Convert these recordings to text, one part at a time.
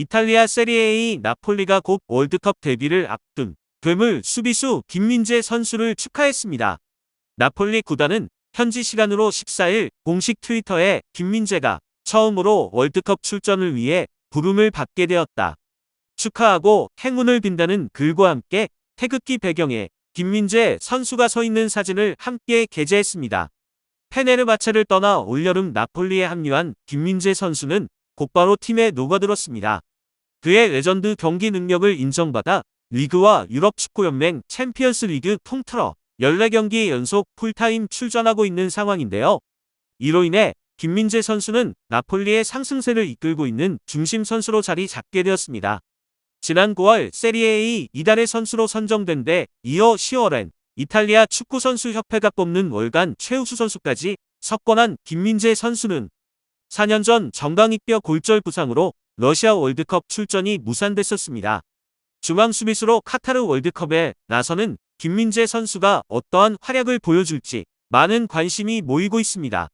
이탈리아 세리에 A 나폴리가 곧 월드컵 데뷔를 앞둔 괴물 수비수 김민재 선수를 축하했습니다. 나폴리 구단은 현지 시간으로 14일 공식 트위터에 김민재가 처음으로 월드컵 출전을 위해 부름을 받게 되었다. 축하하고 행운을 빈다는 글과 함께 태극기 배경에 김민재 선수가 서 있는 사진을 함께 게재했습니다. 페네르바체를 떠나 올여름 나폴리에 합류한 김민재 선수는 곧바로 팀에 녹아들었습니다. 그의 레전드 경기 능력을 인정받아 리그와 유럽 축구연맹 챔피언스 리그 통틀어 14경기 연속 풀타임 출전하고 있는 상황인데요. 이로 인해 김민재 선수는 나폴리의 상승세를 이끌고 있는 중심 선수로 자리 잡게 되었습니다. 지난 9월 세리에 A 이달의 선수로 선정된 데 이어 10월엔 이탈리아 축구선수협회가 뽑는 월간 최우수 선수까지 석권한 김민재 선수는 4년 전 정강이뼈 골절 부상으로 러시아 월드컵 출전이 무산됐었습니다. 중앙 수비수로 카타르 월드컵에 나서는 김민재 선수가 어떠한 활약을 보여줄지 많은 관심이 모이고 있습니다.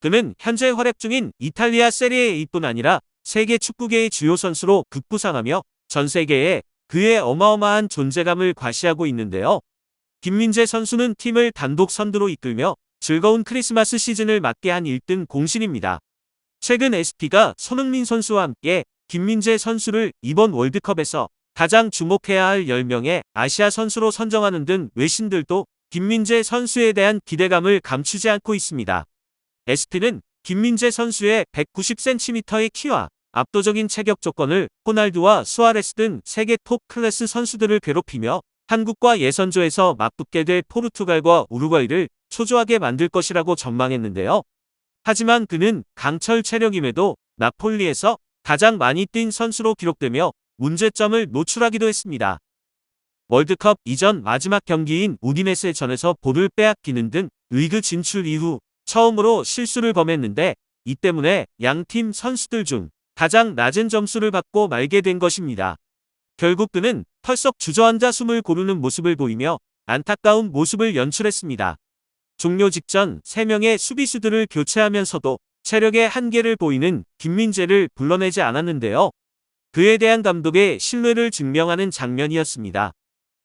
그는 현재 활약 중인 이탈리아 세리에 A뿐 아니라 세계 축구계의 주요 선수로 급부상하며 전 세계에 그의 어마어마한 존재감을 과시하고 있는데요. 김민재 선수는 팀을 단독 선두로 이끌며 즐거운 크리스마스 시즌을 맞게 한 1등 공신입니다. 최근 SP가 손흥민 선수와 함께 김민재 선수를 이번 월드컵에서 가장 주목해야 할 10명의 아시아 선수로 선정하는 등 외신들도 김민재 선수에 대한 기대감을 감추지 않고 있습니다. SP는 김민재 선수의 190cm의 키와 압도적인 체격 조건을 호날두와 수아레스 등 세계 톱 클래스 선수들을 괴롭히며 한국과 예선조에서 맞붙게 될 포르투갈과 우루과이를 초조하게 만들 것이라고 전망했는데요. 하지만 그는 강철 체력임에도 나폴리에서 가장 많이 뛴 선수로 기록되며 문제점을 노출하기도 했습니다. 월드컵 이전 마지막 경기인 우디네스전에서 볼을 빼앗기는 등 리그 진출 이후 처음으로 실수를 범했는데 이 때문에 양팀 선수들 중 가장 낮은 점수를 받고 말게 된 것입니다. 결국 그는 털썩 주저앉아 숨을 고르는 모습을 보이며 안타까운 모습을 연출했습니다. 종료 직전 3명의 수비수들을 교체하면서도 체력의 한계를 보이는 김민재를 불러내지 않았는데요. 그에 대한 감독의 신뢰를 증명하는 장면이었습니다.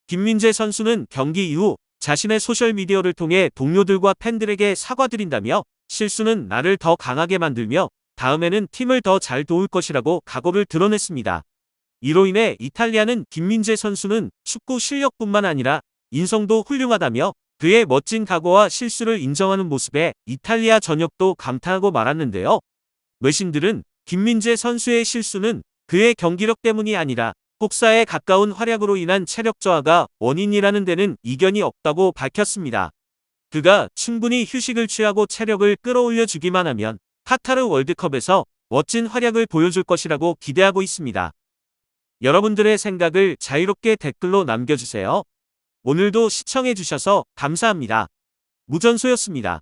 김민재 선수는 경기 이후 자신의 소셜미디어를 통해 동료들과 팬들에게 사과드린다며 실수는 나를 더 강하게 만들며 다음에는 팀을 더 잘 도울 것이라고 각오를 드러냈습니다. 이로 인해 이탈리아는 김민재 선수는 축구 실력뿐만 아니라 인성도 훌륭하다며 그의 멋진 각오와 실수를 인정하는 모습에 이탈리아 전역도 감탄하고 말았는데요. 외신들은 김민재 선수의 실수는 그의 경기력 때문이 아니라 혹사에 가까운 활약으로 인한 체력 저하가 원인이라는 데는 이견이 없다고 밝혔습니다. 그가 충분히 휴식을 취하고 체력을 끌어올려 주기만 하면 카타르 월드컵에서 멋진 활약을 보여줄 것이라고 기대하고 있습니다. 여러분들의 생각을 자유롭게 댓글로 남겨주세요. 오늘도 시청해주셔서 감사합니다. 무전소였습니다.